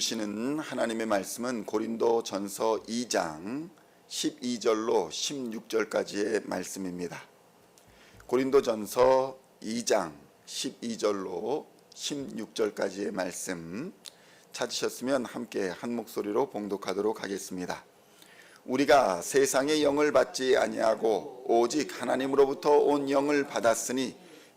주시는 하나님의 말씀은 고린도 전서 2장 12절로 16절까지의 말씀입니다. 고린도 전서 2장 12절로 16절까지의 말씀 찾으셨으면 함께 한 목소리로 봉독하도록 하겠습니다. 우리가 세상의 영을 받지 아니하고 오직 하나님으로부터 온 영을 받았으니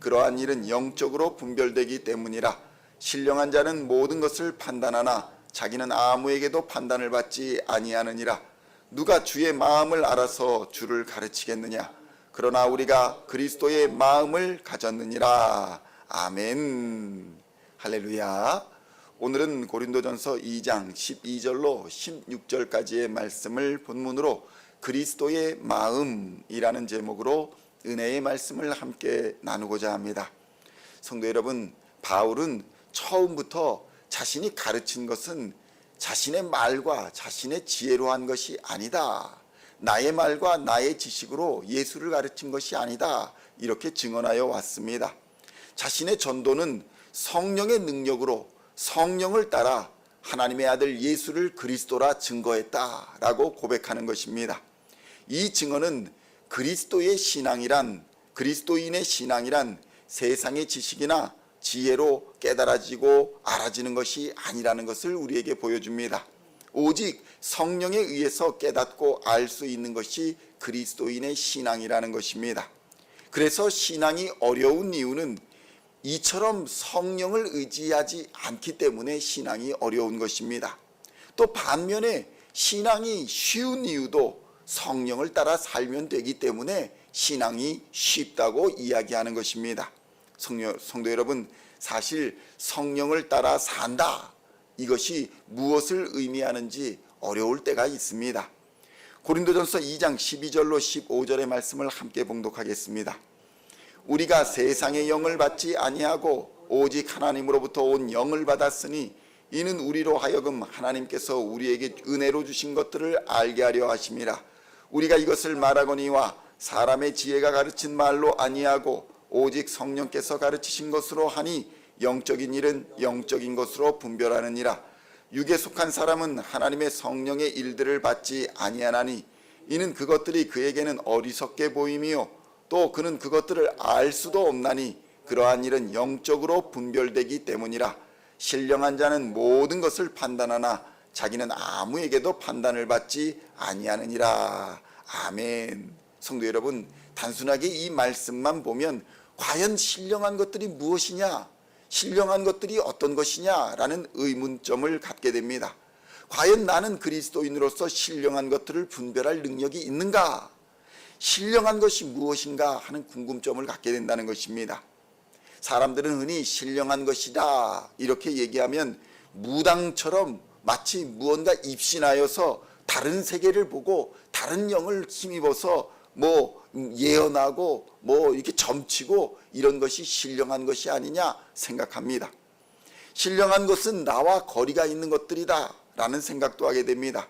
그러한 일은 영적으로 분별되기 때문이라 신령한 자는 모든 것을 판단하나 자기는 아무에게도 판단을 받지 아니하느니라. 누가 주의 마음을 알아서 주를 가르치겠느냐? 그러나 우리가 그리스도의 마음을 가졌느니라. 아멘. 할렐루야. 오늘은 고린도전서 2장 12절로 16절까지의 말씀을 본문으로 그리스도의 마음이라는 제목으로 은혜의 말씀을 함께 나누고자 합니다. 성도 여러분, 바울은 처음부터 자신이 가르친 것은 자신의 말과 자신의 지혜로 한 것이 아니다. 나의 말과 나의 지식으로 예수를 가르친 것이 아니다. 이렇게 증언하여 왔습니다. 자신의 전도는 성령의 능력으로 성령을 따라 하나님의 아들 예수를 그리스도라 증거했다라고 고백하는 것입니다. 이 증언은 그리스도의 신앙이란 그리스도인의 신앙이란 세상의 지식이나 지혜로 깨달아지고 알아지는 것이 아니라는 것을 우리에게 보여줍니다. 오직 성령에 의해서 깨닫고 알 수 있는 것이 그리스도인의 신앙이라는 것입니다. 그래서 신앙이 어려운 이유는 이처럼 성령을 의지하지 않기 때문에 신앙이 어려운 것입니다. 또 반면에 신앙이 쉬운 이유도 성령을 따라 살면 되기 때문에 신앙이 쉽다고 이야기하는 것입니다. 성령, 성도 여러분, 사실 성령을 따라 산다. 이것이 무엇을 의미하는지 어려울 때가 있습니다. 고린도전서 2장 12절로 15절의 말씀을 함께 봉독하겠습니다. 우리가 세상의 영을 받지 아니하고 오직 하나님으로부터 온 영을 받았으니 이는 우리로 하여금 하나님께서 우리에게 은혜로 주신 것들을 알게 하려 하심이라 우리가 이것을 말하거니와 사람의 지혜가 가르친 말로 아니하고 오직 성령께서 가르치신 것으로 하니 영적인 일은 영적인 것으로 분별하느니라 육에 속한 사람은 하나님의 성령의 일들을 받지 아니하나니 이는 그것들이 그에게는 어리석게 보임이요 또 그는 그것들을 알 수도 없나니 그러한 일은 영적으로 분별되기 때문이라 신령한 자는 모든 것을 판단하나 자기는 아무에게도 판단을 받지 아니하느니라. 아멘. 성도 여러분, 단순하게 이 말씀만 보면 과연 신령한 것들이 무엇이냐? 신령한 것들이 어떤 것이냐라는 의문점을 갖게 됩니다. 과연 나는 그리스도인으로서 신령한 것들을 분별할 능력이 있는가? 신령한 것이 무엇인가 하는 궁금점을 갖게 된다는 것입니다. 사람들은 흔히 신령한 것이다 이렇게 얘기하면 무당처럼 마치 무언가 입신하여서 다른 세계를 보고 다른 영을 힘입어서 뭐 예언하고 뭐 이렇게 점치고 이런 것이 신령한 것이 아니냐 생각합니다. 신령한 것은 나와 거리가 있는 것들이다 라는 생각도 하게 됩니다.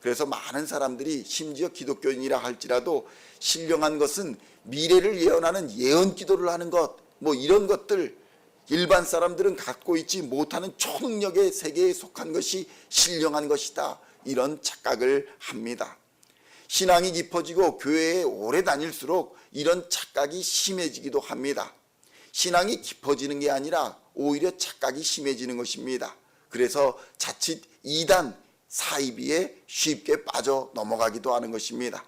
그래서 많은 사람들이 심지어 기독교인이라 할지라도 신령한 것은 미래를 예언하는 예언 기도를 하는 것, 뭐 이런 것들 일반 사람들은 갖고 있지 못하는 초능력의 세계에 속한 것이 신령한 것이다. 이런 착각을 합니다. 신앙이 깊어지고 교회에 오래 다닐수록 이런 착각이 심해지기도 합니다. 신앙이 깊어지는 게 아니라 오히려 착각이 심해지는 것입니다. 그래서 자칫 이단 사이비에 쉽게 빠져 넘어가기도 하는 것입니다.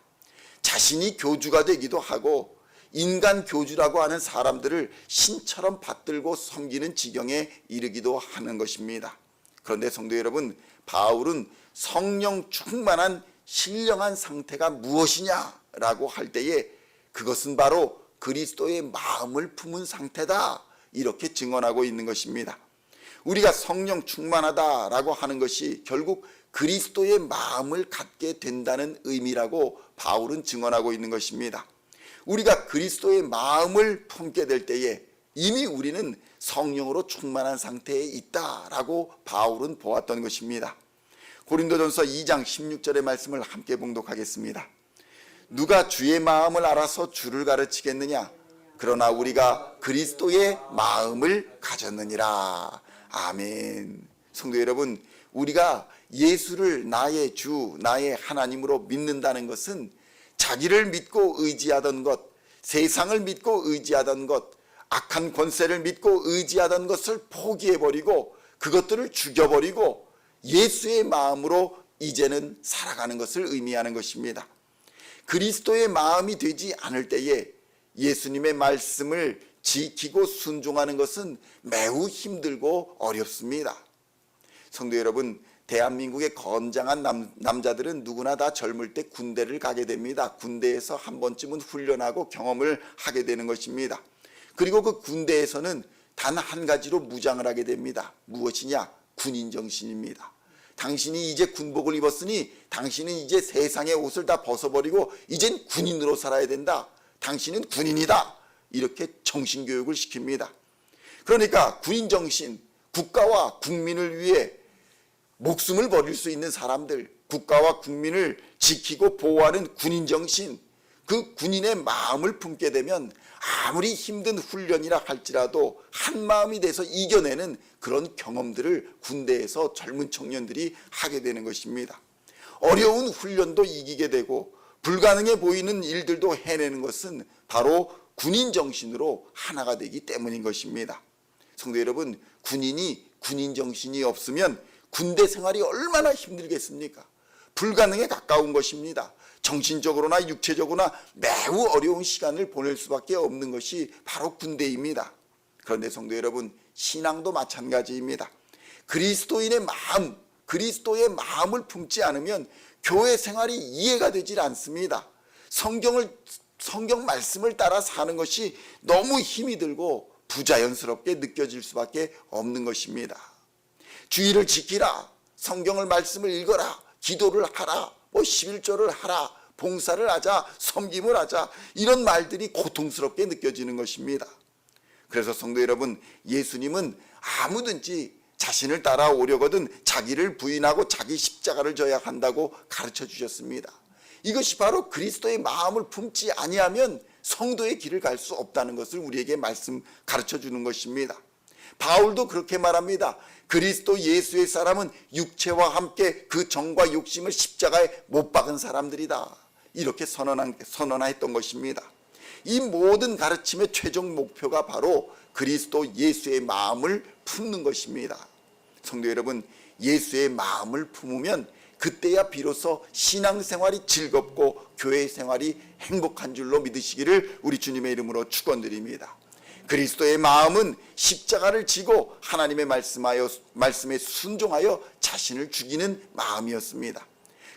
자신이 교주가 되기도 하고 인간 교주라고 하는 사람들을 신처럼 받들고 섬기는 지경에 이르기도 하는 것입니다. 그런데 성도 여러분, 바울은 성령 충만한 신령한 상태가 무엇이냐라고 할 때에 그것은 바로 그리스도의 마음을 품은 상태다. 이렇게 증언하고 있는 것입니다. 우리가 성령 충만하다라고 하는 것이 결국 그리스도의 마음을 갖게 된다는 의미라고 바울은 증언하고 있는 것입니다. 우리가 그리스도의 마음을 품게 될 때에 이미 우리는 성령으로 충만한 상태에 있다라고 바울은 보았던 것입니다. 고린도전서 2장 16절의 말씀을 함께 봉독하겠습니다. 누가 주의 마음을 알아서 주를 가르치겠느냐? 그러나 우리가 그리스도의 마음을 가졌느니라. 아멘. 성도 여러분, 우리가 예수를 나의 주, 나의 하나님으로 믿는다는 것은 자기를 믿고 의지하던 것, 세상을 믿고 의지하던 것, 악한 권세를 믿고 의지하던 것을 포기해버리고 그것들을 죽여버리고 예수의 마음으로 이제는 살아가는 것을 의미하는 것입니다. 그리스도의 마음이 되지 않을 때에 예수님의 말씀을 지키고 순종하는 것은 매우 힘들고 어렵습니다. 성도 여러분, 대한민국의 건장한 남, 남자들은 누구나 다 젊을 때 군대를 가게 됩니다. 군대에서 한 번쯤은 훈련하고 경험을 하게 되는 것입니다. 그리고 그 군대에서는 단 한 가지로 무장을 하게 됩니다. 무엇이냐? 군인 정신입니다. 당신이 이제 군복을 입었으니 당신은 이제 세상의 옷을 다 벗어버리고 이젠 군인으로 살아야 된다. 당신은 군인이다. 이렇게 정신교육을 시킵니다. 그러니까 군인 정신, 국가와 국민을 위해 목숨을 버릴 수 있는 사람들, 국가와 국민을 지키고 보호하는 군인 정신, 그 군인의 마음을 품게 되면 아무리 힘든 훈련이라 할지라도 한 마음이 돼서 이겨내는 그런 경험들을 군대에서 젊은 청년들이 하게 되는 것입니다. 어려운 훈련도 이기게 되고 불가능해 보이는 일들도 해내는 것은 바로 군인 정신으로 하나가 되기 때문인 것입니다. 성도 여러분, 군인이 군인 정신이 없으면 군대 생활이 얼마나 힘들겠습니까? 불가능에 가까운 것입니다. 정신적으로나 육체적으로나 매우 어려운 시간을 보낼 수밖에 없는 것이 바로 군대입니다. 그런데 성도 여러분, 신앙도 마찬가지입니다. 그리스도인의 마음, 그리스도의 마음을 품지 않으면 교회 생활이 이해가 되질 않습니다. 성경을 성경 말씀을 따라 사는 것이 너무 힘이 들고 부자연스럽게 느껴질 수밖에 없는 것입니다. 주의를 지키라. 성경을 말씀을 읽어라. 기도를 하라. 뭐 11조를 하라. 봉사를 하자. 섬김을 하자. 이런 말들이 고통스럽게 느껴지는 것입니다. 그래서 성도 여러분, 예수님은 아무든지 자신을 따라오려거든 자기를 부인하고 자기 십자가를 져야 한다고 가르쳐 주셨습니다. 이것이 바로 그리스도의 마음을 품지 아니하면 성도의 길을 갈 수 없다는 것을 우리에게 말씀 가르쳐 주는 것입니다. 바울도 그렇게 말합니다. 그리스도 예수의 사람은 육체와 함께 그 정과 욕심을 십자가에 못 박은 사람들이다. 이렇게 선언한, 선언했던 것입니다. 이 모든 가르침의 최종 목표가 바로 그리스도 예수의 마음을 품는 것입니다. 성도 여러분, 예수의 마음을 품으면 그때야 비로소 신앙생활이 즐겁고 교회 생활이 행복한 줄로 믿으시기를 우리 주님의 이름으로 축원드립니다. 그리스도의 마음은 십자가를 지고 하나님의 말씀하여 말씀에 순종하여 자신을 죽이는 마음이었습니다.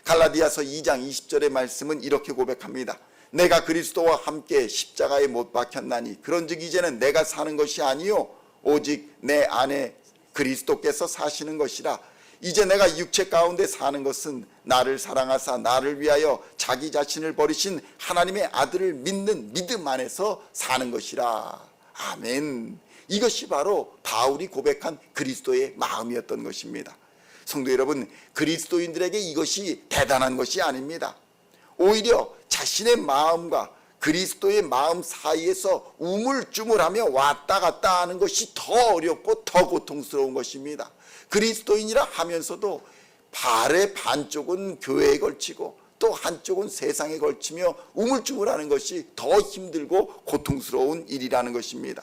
갈라디아서 2장 20절의 말씀은 이렇게 고백합니다. 내가 그리스도와 함께 십자가에 못 박혔나니 그런즉 이제는 내가 사는 것이 아니요 오직 내 안에 그리스도께서 사시는 것이라 이제 내가 육체 가운데 사는 것은 나를 사랑하사 나를 위하여 자기 자신을 버리신 하나님의 아들을 믿는 믿음 안에서 사는 것이라 아멘. 이것이 바로 바울이 고백한 그리스도의 마음이었던 것입니다. 성도 여러분 그리스도인들에게 이것이 대단한 것이 아닙니다. 오히려 자신의 마음과 그리스도의 마음 사이에서 우물쭈물하며 왔다 갔다 하는 것이 더 어렵고 더 고통스러운 것입니다. 그리스도인이라 하면서도 발의 반쪽은 교회에 걸치고 또 한쪽은 세상에 걸치며 우물쭈물하는 것이 더 힘들고 고통스러운 일이라는 것입니다.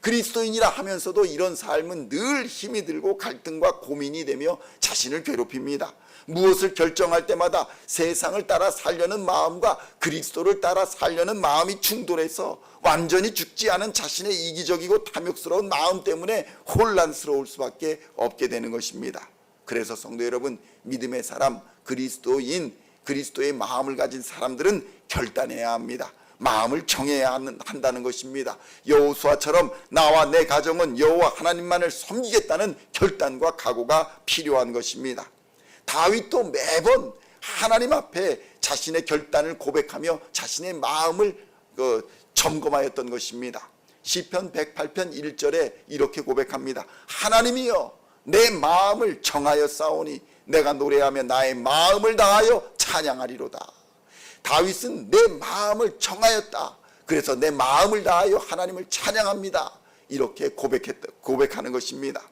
그리스도인이라 하면서도 이런 삶은 늘 힘이 들고 갈등과 고민이 되며 자신을 괴롭힙니다. 무엇을 결정할 때마다 세상을 따라 살려는 마음과 그리스도를 따라 살려는 마음이 충돌해서 완전히 죽지 않은 자신의 이기적이고 탐욕스러운 마음 때문에 혼란스러울 수밖에 없게 되는 것입니다. 그래서 성도 여러분, 믿음의 사람, 그리스도인, 그리스도의 마음을 가진 사람들은 결단해야 합니다. 마음을 정해야 한다는 것입니다. 여호수아처럼 나와 내 가정은 여호와 하나님만을 섬기겠다는 결단과 각오가 필요한 것입니다. 다윗도 매번 하나님 앞에 자신의 결단을 고백하며 자신의 마음을 그 점검하였던 것입니다. 시편 108편 1절에 이렇게 고백합니다. 하나님이여 내 마음을 정하여 싸우니 내가 노래하며 나의 마음을 다하여 찬양하리로다. 다윗은 내 마음을 정하였다. 그래서 내 마음을 다하여 하나님을 찬양합니다. 이렇게 고백했다, 고백하는 것입니다.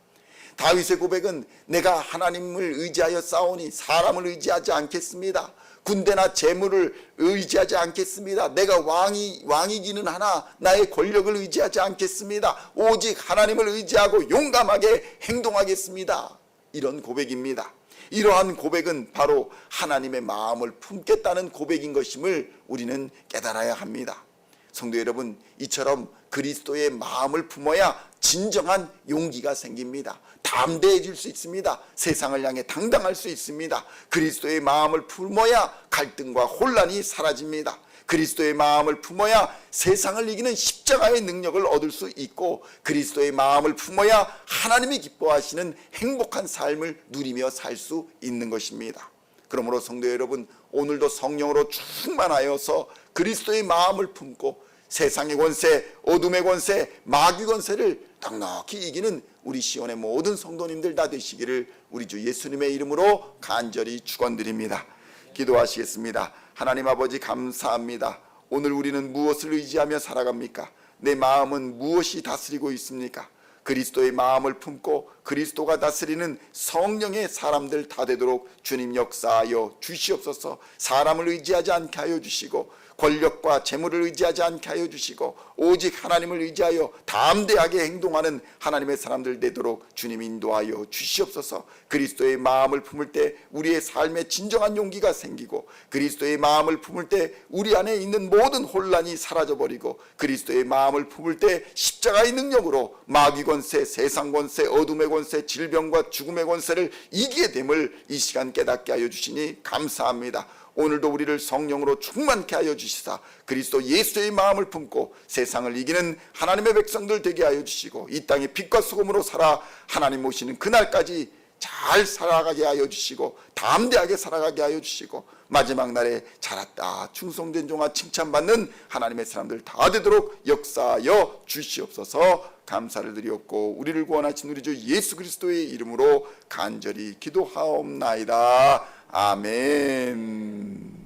다윗의 고백은 내가 하나님을 의지하여 싸우니 사람을 의지하지 않겠습니다. 군대나 재물을 의지하지 않겠습니다. 내가 왕이 왕이기는 하나 나의 권력을 의지하지 않겠습니다. 오직 하나님을 의지하고 용감하게 행동하겠습니다. 이런 고백입니다. 이러한 고백은 바로 하나님의 마음을 품겠다는 고백인 것임을 우리는 깨달아야 합니다. 성도 여러분, 이처럼 그리스도의 마음을 품어야 진정한 용기가 생깁니다. 담대해질 수 있습니다. 세상을 향해 당당할 수 있습니다. 그리스도의 마음을 품어야 갈등과 혼란이 사라집니다. 그리스도의 마음을 품어야 세상을 이기는 십자가의 능력을 얻을 수 있고 그리스도의 마음을 품어야 하나님이 기뻐하시는 행복한 삶을 누리며 살 수 있는 것입니다. 그러므로 성도 여러분 오늘도 성령으로 충만하여서 그리스도의 마음을 품고 세상의 권세, 어둠의 권세, 마귀 권세를 넉넉히 이기는 우리 시온의 모든 성도님들 다 되시기를 우리 주 예수님의 이름으로 간절히 축원드립니다. 기도하시겠습니다. 하나님 아버지 감사합니다. 오늘 우리는 무엇을 의지하며 살아갑니까? 내 마음은 무엇이 다스리고 있습니까? 그리스도의 마음을 품고 그리스도가 다스리는 성령의 사람들 다 되도록 주님 역사하여 주시옵소서 사람을 의지하지 않게 하여 주시고 권력과 재물을 의지하지 않게 하여 주시고 오직 하나님을 의지하여 담대하게 행동하는 하나님의 사람들 되도록 주님 인도하여 주시옵소서 그리스도의 마음을 품을 때 우리의 삶에 진정한 용기가 생기고 그리스도의 마음을 품을 때 우리 안에 있는 모든 혼란이 사라져 버리고 그리스도의 마음을 품을 때 십자가의 능력으로 마귀 권세, 세상 권세, 어둠의 권세, 질병과 죽음의 권세를 이기게 됨을 이 시간 깨닫게 하여 주시니 감사합니다. 오늘도 우리를 성령으로 충만케 하여 주시사 그리스도 예수의 마음을 품고 세상을 이기는 하나님의 백성들 되게 하여 주시고 이 땅에 빛과 소금으로 살아 하나님 모시는 그날까지 잘 살아가게 하여 주시고 담대하게 살아가게 하여 주시고 마지막 날에 잘했다 충성된 종아 칭찬받는 하나님의 사람들 다 되도록 역사하여 주시옵소서 감사를 드리옵고 우리를 구원하신 우리 주 예수 그리스도의 이름으로 간절히 기도하옵나이다 아멘.